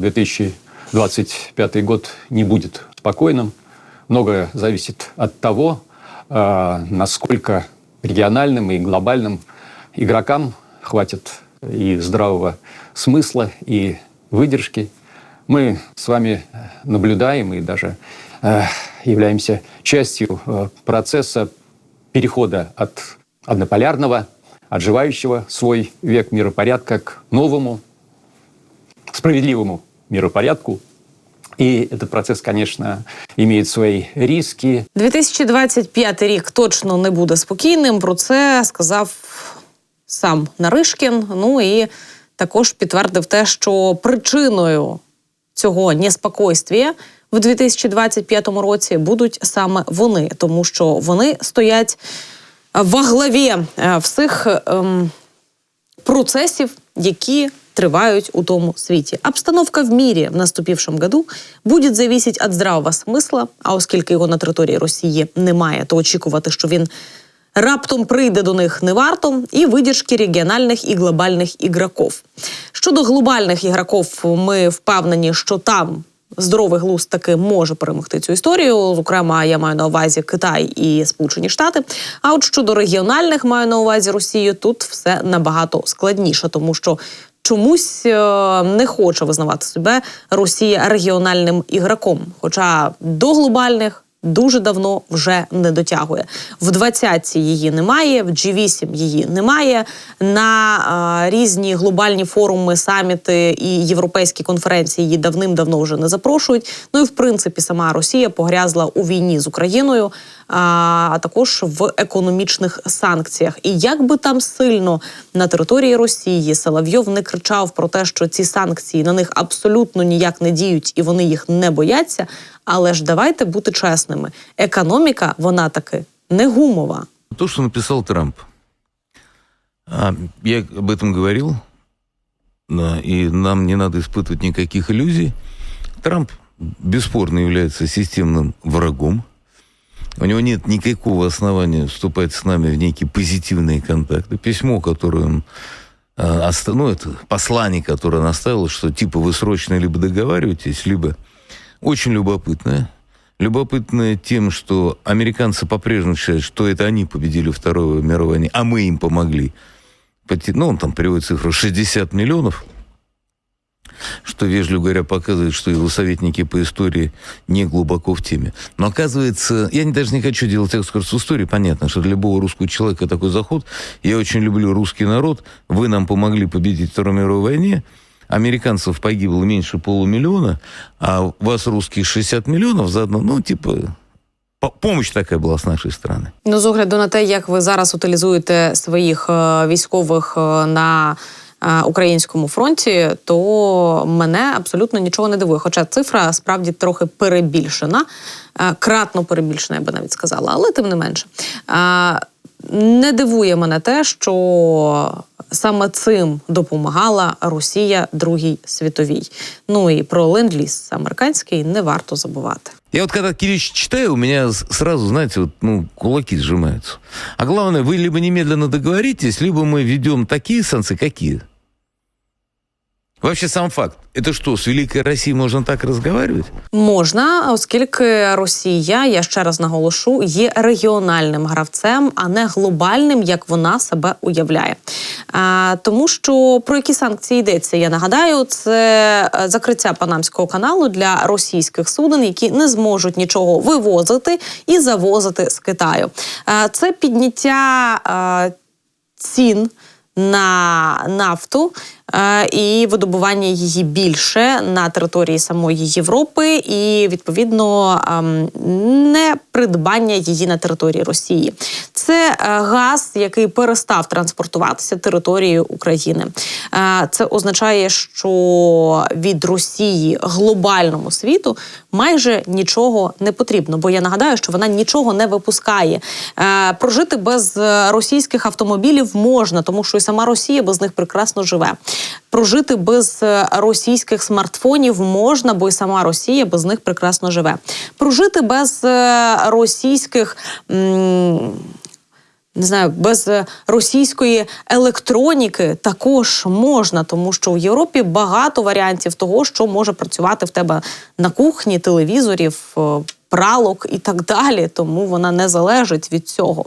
2025 год не будет спокойным. Многое зависит от того, э, насколько региональным и глобальным игрокам хватит и здравого смысла, и выдержки. Мы с вами наблюдаем и даже э, являемся частью э, процесса перехода от однополярного, отживающего свой век миропорядка к новому, справедливому миропорядку. І этот процес, конечно, имеет свої риски. 2025 рік точно не буде спокійним. Про це сказав сам Наришкін. Ну і також підтвердив те, що причиною цього неспокойствія в 2025 році будуть саме вони, тому що вони стоять во главі е, всіх ем, процесів, які тривають у тому світі. Обстановка в мірі в наступившем году буде зависеть від здравого смисла. А оскільки його на території Росії немає, то очікувати, що він раптом прийде до них не варто, і видержки регіональних і глобальних ігроків. Щодо глобальних ігроків, ми впевнені, що там. Здоровий глузд таки може перемогти цю історію. Зокрема, я маю на увазі Китай і Сполучені Штати. А от щодо регіональних маю на увазі Росію, тут все набагато складніше, тому що чомусь е, не хоче визнавати себе Росія регіональним ігроком. Хоча до глобальних дуже давно вже не дотягує. В 20-ці її немає, в G8 її немає. На а, різні глобальні форуми, саміти і європейські конференції її давним-давно вже не запрошують. Ну і в принципі сама Росія погрязла у війні з Україною, а, а також в економічних санкціях. І як би там сильно на території Росії Соловйов не кричав про те, що ці санкції на них абсолютно ніяк не діють і вони їх не бояться. Але ж давайте бути чесними. Економіка, вона таки не гумова. То, что написал Трамп. А, Я об этом говорил, да, и нам не надо испытывать никаких иллюзий. Трамп бесспорно является системным врагом. У него нет никакого основания вступать с нами в некие позитивные контакты. Письмо, которое он э, оста- ну, это послание, которое он оставил, что типа вы срочно либо договариваетесь, либо очень любопытное. Любопытное тем, что американцы по-прежнему считают, что это они победили Вторую мировую войну, а мы им помогли. Ну, он там приводит цифру 60 миллионов, что, вежливо говоря, показывает, что его советники по истории не глубоко в теме. Но оказывается, я не- даже не хочу делать экскурс в истории, понятно, что для любого русского человека такой заход. Я очень люблю русский народ, вы нам помогли победить в Второй мировой войне, американцев погибло меньше полумиллиона, а вас русских 60 миллионов заодно, ну, типа, по- помощь такая была с нашей стороны. Ну, з огляду на те, як ви зараз утилізуєте своїх е, військових е, на е, українському фронті, то мене абсолютно нічого не дивує. Хоча цифра справді трохи перебільшена, кратно перебільшена, я би навіть сказала, але тим не менше. Не дивує мене те, що саме цим допомагала Росія Другій світовій. Ну і про ленд-ліз американський не варто забувати. Я вот когда Кирич читаю, у меня сразу, знаете, вот, ну, кулаки сжимаются. А главное, вы либо немедленно договоритесь, либо мы ведем такие санкции, какие. Вообще сам факт. Это что, с Великой Россией можно так разговаривать? Можна, оскільки Росія, я ще раз наголошу, є регіональним гравцем, а не глобальним, як вона себе уявляє. А, тому що про які санкції йдеться, я нагадаю, це е, закриття Панамського каналу для російських суден, які не зможуть нічого вивозити і завозити з Китаю. А, це підняття а, цін на нафту е, і видобування її більше на території самої Європи, і відповідно ем, не придбання її на території Росії. Це е, газ, який перестав транспортуватися територією України. Е, Це означає, що від Росії глобальному світу майже нічого не потрібно. Бо я нагадаю, що вона нічого не випускає. Е, Прожити без е, російських автомобілів можна, тому що і сама Росія без них прекрасно живе. Прожити без е, російських смартфонів можна, бо і сама Росія без них прекрасно живе. Прожити без е, російських. м, не знаю, без е, російської електроніки також можна, тому що в Європі багато варіантів того, що може працювати в тебе на кухні, телевізорів. Пралок і так далі, тому вона не залежить від цього.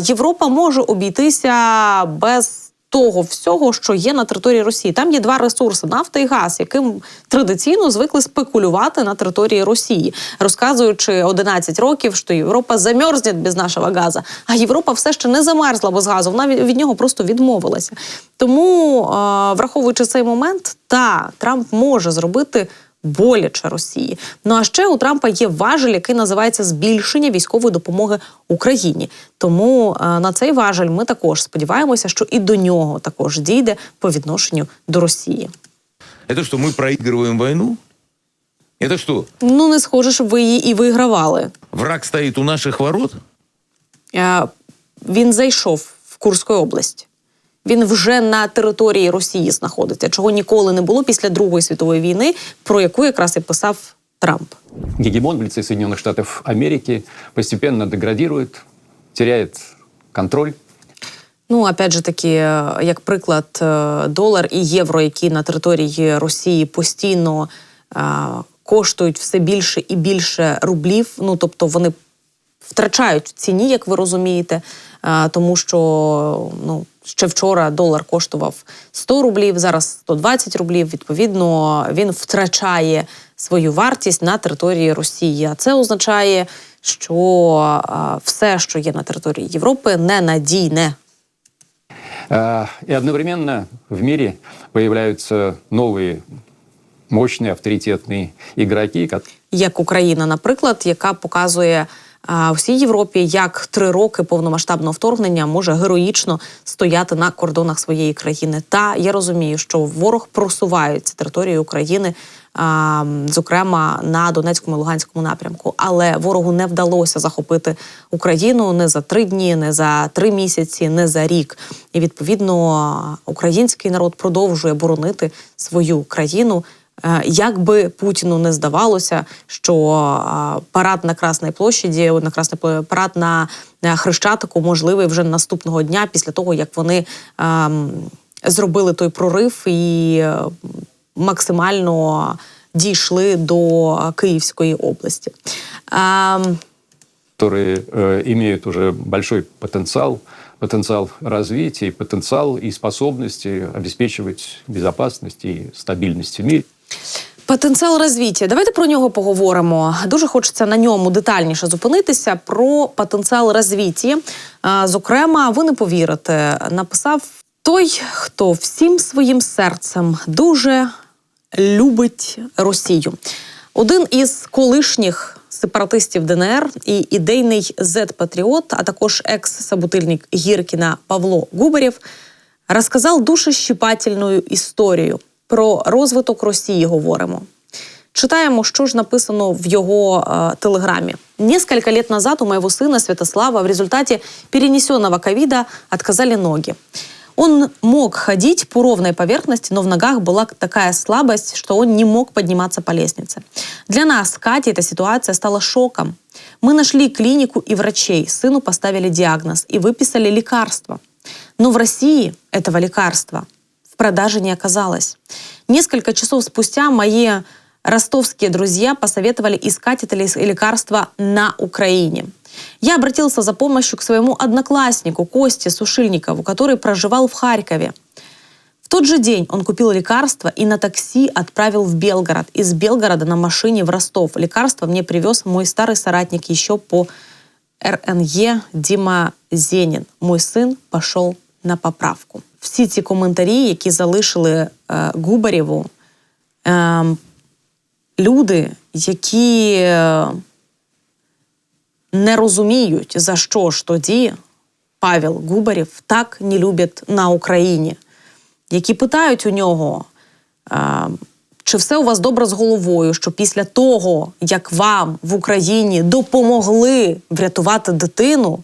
Європа може обійтися без того всього, що є на території Росії. Там є два ресурси: нафта і газ, яким традиційно звикли спекулювати на території Росії, розказуючи 11 років, що Європа замерзне без нашого газу. А Європа все ще не замерзла без газу. Вона від, нього просто відмовилася. Тому, е, враховуючи цей момент, та Трамп може зробити Боляче Росії. Ну а ще у Трампа є важель, який називається збільшення військової допомоги Україні. Тому е, на цей важель ми також сподіваємося, що і до нього також дійде по відношенню до Росії. Это что, мы проигрываем войну? Это что, Ну не схоже, щоб ви її і вигравали. враг стоит у наших ворот? Е, Він зайшов в Курську область. Він вже на території Росії знаходиться, чого ніколи не було після Другої світової війни, про яку якраз і писав Трамп. Гегемон в лице Соединенных Штатов Америки постепенно деградирует, теряет контроль. Ну, опять же таки, е, як приклад, е, долар і євро, які на території Росії постійно е, коштують все більше і більше рублів. Ну тобто вони втрачають в ціні, як ви розумієте, е, тому що ну. Ще вчора долар коштував 100 рублів, зараз 120 рублів. Відповідно, він втрачає свою вартість на території Росії. А це означає, що е, все, що є на території Європи, ненадійне. А, И одновременно в мире появляются новые мощные авторитетные игроки, ко- як Україна, наприклад, яка показує а, всій Європі, як три роки повномасштабного вторгнення може героїчно стояти на кордонах своєї країни. Та я розумію, що ворог просувається територією України, зокрема на Донецькому і Луганському напрямку. Але ворогу не вдалося захопити Україну не за три дні, не за три місяці, не за рік. І відповідно український народ продовжує боронити свою країну. Е, Як би Путіну не здавалося, що е, парад на Красній площаді, на Красній Пло- парад на Хрещатику можливий вже наступного дня, після того як вони ем, зробили той прорив і е, максимально дійшли до Київської області. Ем, которые э, имеют уже большой потенциал, потенциал развития, потенциал и способности обеспечивать безопасность и стабильность в мире. Потенціал розвиття. Давайте про нього поговоримо. Дуже хочеться на ньому детальніше зупинитися. Про потенціал розвиття. Зокрема, ви не повірите, написав той, хто всім своїм серцем дуже любить Росію. Один із колишніх сепаратистів ДНР і ідейний зет-патріот, а також екс-собутильник Гіркіна Павло Губарєв, розказав дуже щепательну історію про розвиток Росії. Говоримо. Читаємо, що ж написано в його э, телеграмме. Несколько лет назад у моего сына Святослава в результате перенесенного ковида отказали ноги. Он мог ходить по ровной поверхности, но в ногах была такая слабость, что он не мог подниматься по лестнице. Для нас, с Катей, эта ситуация стала шоком. Мы нашли клинику и врачей, сыну поставили диагноз и выписали лекарства. Но в России этого лекарства в продаже не оказалось. Несколько часов спустя мои ростовские друзья посоветовали искать это лекарство на Украине. Я обратился за помощью к своему однокласснику Косте Сушильникову, который проживал в Харькове. В тот же день он купил лекарство и на такси отправил в Белгород. Из Белгорода на машине в Ростов. Лекарство мне привез мой старый соратник еще по РНЕ Дима Зенін. Мой син пішов на поправку. Всі ці коментарі, які залишили е, Губарєву, е, люди, які е, не розуміють, за що ж тоді Павел Губарєв так не любить на Україні, які питають у нього, е, чи все у вас добре з головою, що після того, як вам в Україні допомогли врятувати дитину,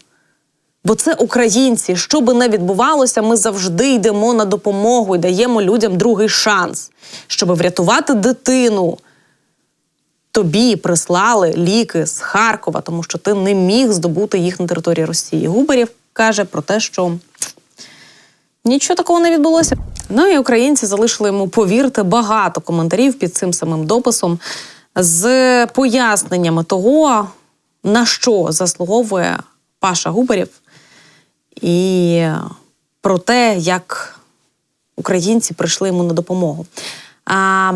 бо це українці, що би не відбувалося, ми завжди йдемо на допомогу і даємо людям другий шанс, щоб врятувати дитину. Тобі прислали ліки з Харкова, тому що ти не міг здобути їх на території Росії. Губарєв каже про те, що нічого такого не відбулося. Ну і українці залишили йому, повірте, багато коментарів під цим самим дописом з поясненнями того, на що заслуговує Паша Губарів, і про те, як українці прийшли йому на допомогу. А,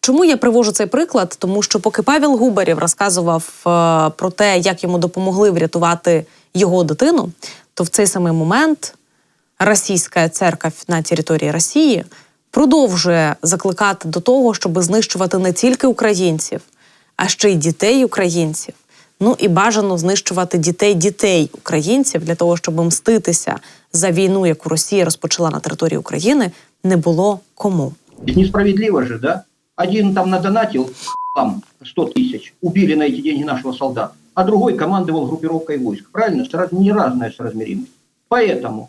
чому я привожу цей приклад? Тому що поки Павел Губарів розказував е, про те, як йому допомогли врятувати його дитину, то в цей самий момент російська церква на території Росії продовжує закликати до того, щоб знищувати не тільки українців, а ще й дітей українців. Ну і бажано знищувати дітей дітей українців для того, щоб мститися за війну, яку Росія розпочала на території України, не було кому. Ведь несправедливо же, да? Один там надонатил там 100 тысяч, убили на эти деньги нашего солдата, а другой командовал группировкой войск. Правильно? Сра- Не разная соразмеримость. Поэтому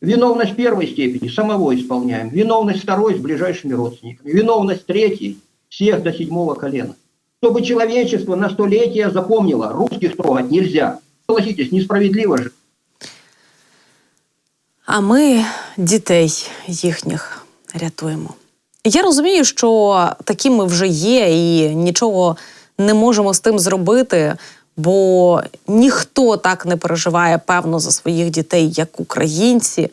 виновность первой степени самого исполняем, виновность второй с ближайшими родственниками, виновность третьей всех до седьмого колена. Чтобы человечество на столетия запомнило, русских трогать нельзя. Согласитесь, несправедливо же. А ми дітей їхніх рятуємо. Я розумію, що такі ми вже є, і нічого не можемо з тим зробити, бо ніхто так не переживає, певно, за своїх дітей, як українці.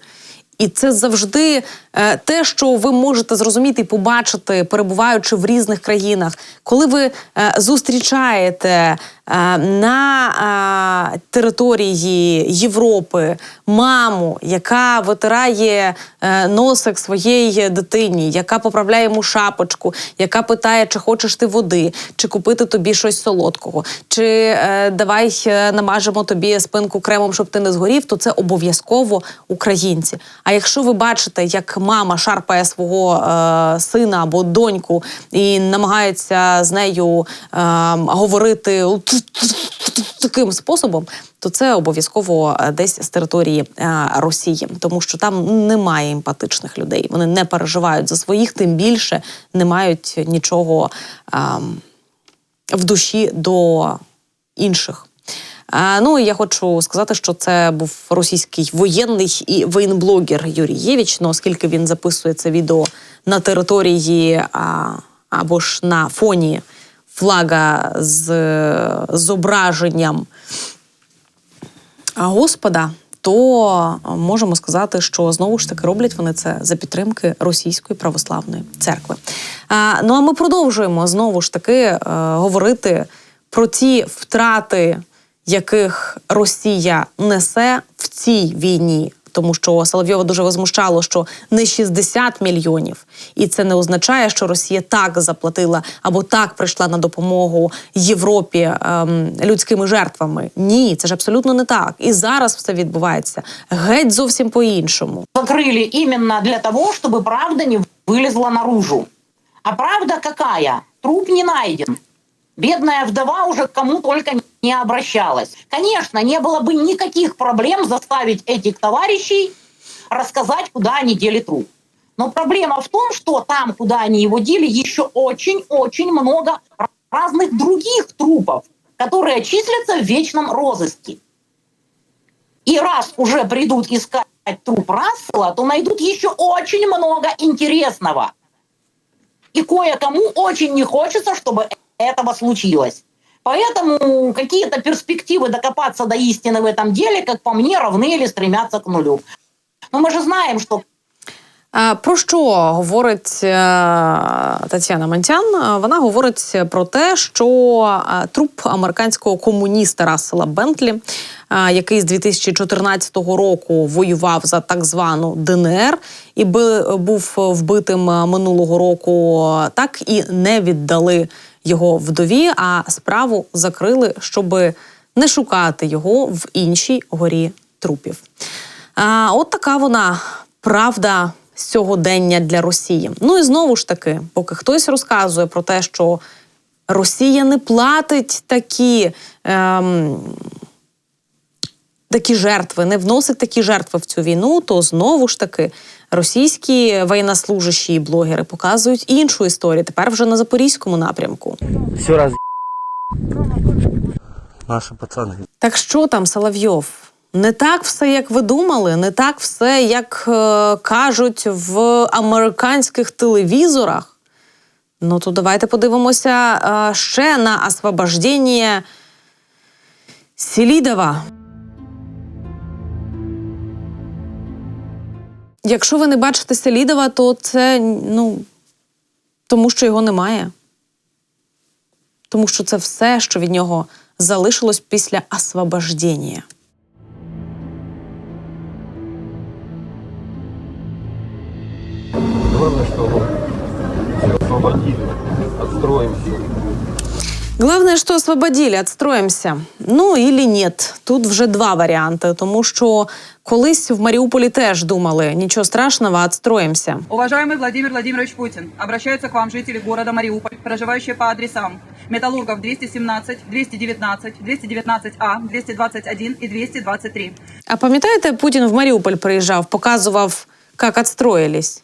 І це завжди е, те, що ви можете зрозуміти і побачити, перебуваючи в різних країнах, коли ви е, зустрічаєте на е, території Європи маму, яка витирає е, носик своєї дитині, яка поправляє йому шапочку, яка питає, чи хочеш ти води, чи купити тобі щось солодкого, чи е, давай е, намажемо тобі спинку кремом, щоб ти не згорів, то це обов'язково українці. А якщо ви бачите, як мама шарпає свого е, сина або доньку і намагається з нею е, говорити таким способом, то це обов'язково е, десь з території е, Росії, тому що там немає емпатичних людей. Вони не переживають за своїх, тим більше не мають нічого ем, в душі до інших. А, ну і я хочу сказати, що це був російський воєнний і воєнблогер Юрій Євіч. Ну, оскільки він записує це відео на території а, або ж на фоні флага з зображенням Господа, то можемо сказати, що знову ж таки роблять вони це за підтримки російської православної церкви. А, ну а ми продовжуємо знову ж таки е, говорити про ті втрати, яких Росія несе в цій війні Тому що Соловйова дуже возмущало, що не 60 мільйонів, і це не означає, що Росія так заплатила або так прийшла на допомогу Європі ем, людськими жертвами. Ні, це ж абсолютно не так. І зараз все відбувається геть зовсім по-іншому. закрыли именно для того, чтобы правда не вылезла наружу. А правда какая? Труп не найден. Бедная вдова уже к кому только не обращалась. Конечно, не было бы никаких проблем заставить этих товарищей рассказать, куда они дели труп. Но проблема в том, что там, куда они его дели, еще очень-очень много разных других трупов, которые числятся в вечном розыске. И раз уже придут искать труп Рассела, то найдут еще очень много интересного. И кое-кому очень не хочется, чтобы этого случилось. Поэтому какие-то перспективы докопаться до истины в этом деле, как по мне, равны или стремятся к нулю. Но мы же знаем, что А, Про що говорить е, Тетяна Мантян? А, Вона говорить про те, що е, труп американського комуніста Рассела Бентлі, е, який з 2014 року воював за так звану ДНР і би- був вбитим е, минулого року, так і не віддали його вдові, а справу закрили, щоб не шукати його в іншій горі трупів. А, от така вона правда сьогодення для Росії. Ну і знову ж таки, поки хтось розказує про те, що Росія не платить такі. Ем, Такі жертви не вносить такі жертви в цю війну, то знову ж таки російські воєннослужащі і блогери показують іншу історію. Тепер вже на запорізькому напрямку. Все раз Наши пацаны. Так що там, Соловйов? Не так все, як ви думали, не так все, як е, кажуть в американських телевізорах. Ну то давайте подивимося е, ще на освобождення Селідова. Якщо ви не бачите Селідова, то це ну, тому що його немає. Тому що це все, що від нього залишилось після освобождення. Главное, что все освободили, отстроимся. Главное, що освободили, отстроїмося. Ну ілі ні. Тут вже два варіанти, тому що колись в Маріуполі теж думали нічого страшного, отстроїмося. Уважаемый Владимир Владимирович Путин, обращаются к вам жители города Мариуполь, проживающие по адресам Металлургов 217, 219, 219А, 221 и 223. А пам'ятаєте, Путін в Маріуполь приїжджав, показував, як отстроїлись.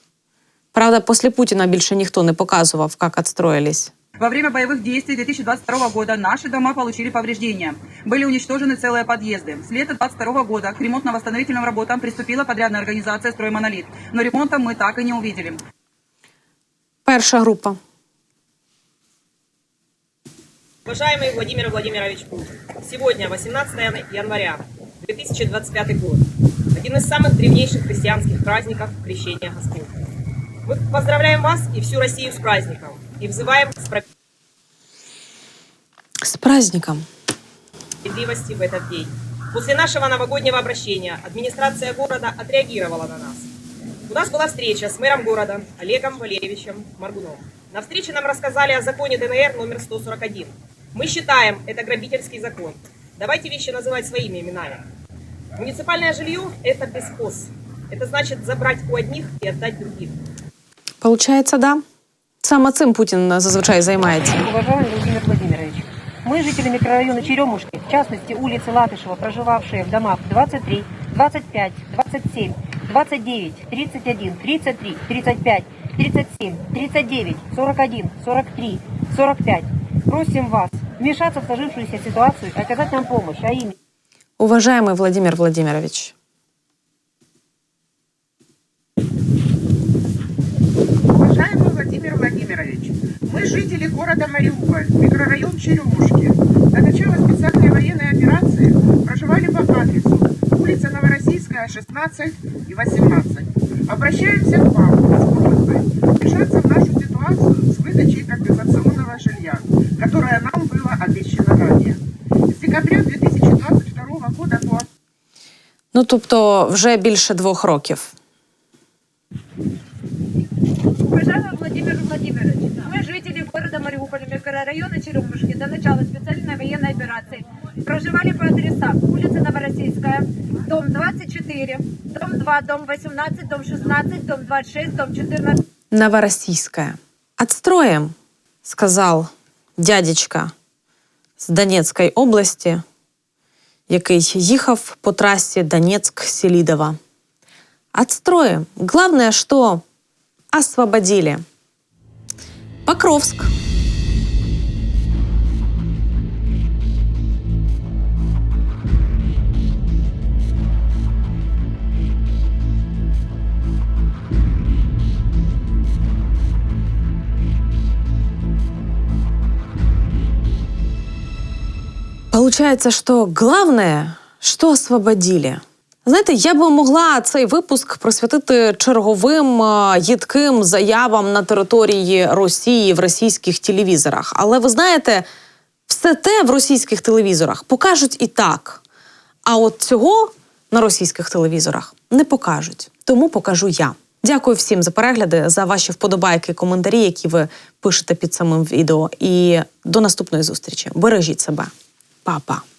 Правда, після Путіна більше ніхто не показував, як отстроїлись. Во время боевых действий 2022 года наши дома получили повреждения. Были уничтожены целые подъезды. С лета 2022 года к ремонтно-восстановительным работам приступила подрядная организация «Строймонолит». Но ремонта мы так и не увидели. Перша група. Уважаемый Владимир Владимирович Путин, сегодня, 18 января 2025 год, один из самых древнейших христианских праздников Крещения Господня. Мы поздравляем вас и всю Россию с праздником и взываем к З праздником. справедливости в этот день. После нашего новогоднего обращения администрация города отреагировала на нас. У нас была встреча с мэром города Олегом Валерьевичем Маргуновым. На встрече нам рассказали о законе ДНР номер 141. Мы считаем это грабительский закон. Давайте вещи называть своими именами. Муниципальное жилье – это бесхоз. Это значит забрать у одних и отдать другим. Получається, да. Саме цим Путін зазвичай займається. Уважаемый Владимир Владимирович, мы, жители микрорайона Черемушки, в частности улицы Латышева, проживавшие в домах 23, 25, 27, 29, 31, 33, 35, 37, 39, 41, 43, 45, просим вас вмешаться в сложившуюся ситуацию и оказать нам помощь, а именно Уважаемый Владимир Владимирович, мы жители города Мариуполь, микрорайон Черемушки. До начала специальной военной операции проживали по адресу улица Новороссийская, 16 и 18. Обращаемся к вам с просьбой вмешаться в нашу ситуацию с выдачей компенсационного жилья, которое нам было обещано ранее. С декабря 2022 года по ну тобто вже більше двох років. Владимир Владимирович, мы жители города Мариуполя, микрорайона Черемушки, до начала специальной военной операции проживали по адресам улица Новороссийская, дом 24, дом 2, дом 18, дом 16, дом 26, дом 14. Новороссийская. Отстроим, сказал дядечка з Донецької області, який їхав по трасі Донецьк-Селідова. Отстроим. Главное, что освободили. Покровск. Получается, что главное, що освободили. Знаєте, я би могла цей випуск присвятити черговим е, їдким заявам на території Росії в російських телевізорах. Але ви знаєте, все те в російських телевізорах покажуть і так. А от цього на російських телевізорах не покажуть. Тому покажу я. Дякую всім за перегляди, за ваші вподобайки, коментарі, які ви пишете під самим відео. І до наступної зустрічі. Бережіть себе, Па-па.